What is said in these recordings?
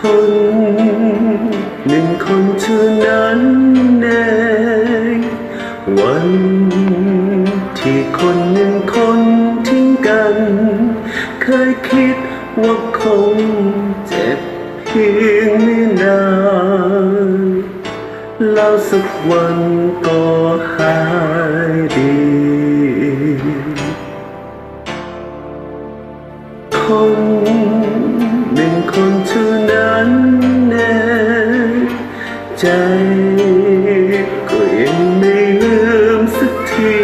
คนหนึ่งคนเท่านั้นเองวันที่คนหนึ่งคนทิ้งกัน เคยคิดว่าคงเจ็บเพียงไม่นานแล้วสักวันก็ ใจ ก็ยังไม่ลืมสักที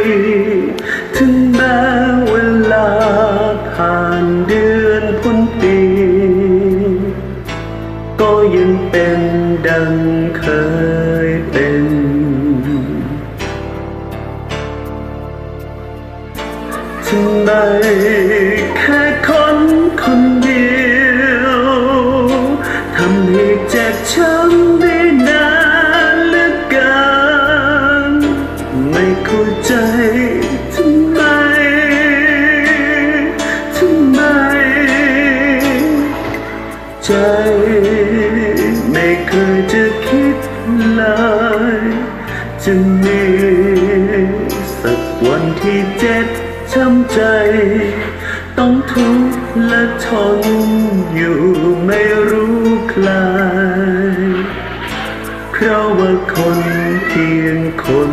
ถึงแม้เวลาผ่านเดือนพ้นปี ก็ยังเป็นดัง ใจ ไม่เคยจะคิดเลยจะมีสักวันที่เจ็บช้ำใจ ต้องทุกข์และทนอยู่ไม่รู้คลาย เพราะว่าคนเพียงคน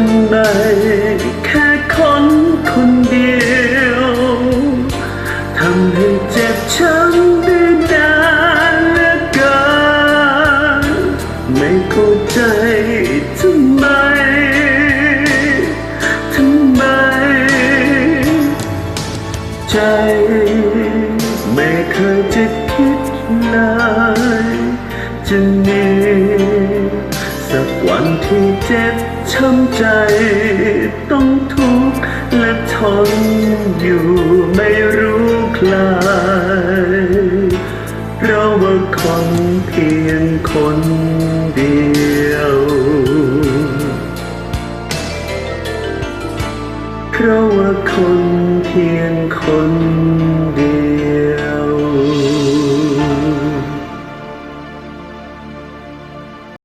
ทำไมแค่คนคนเดียวทำให้เจ็บช้ำได้นานเหลือเกินไม่เข้าใจทำไมทำไม ใจไม่เคยจะคิดเลยจะมีสักวันที่เจ็บ ช้ำใจ ต้องทุกข์และทนอยู่ไม่รู้คลายเพราะว่าคนเพียงคนเดียวเพราะว่าคนเพียงคน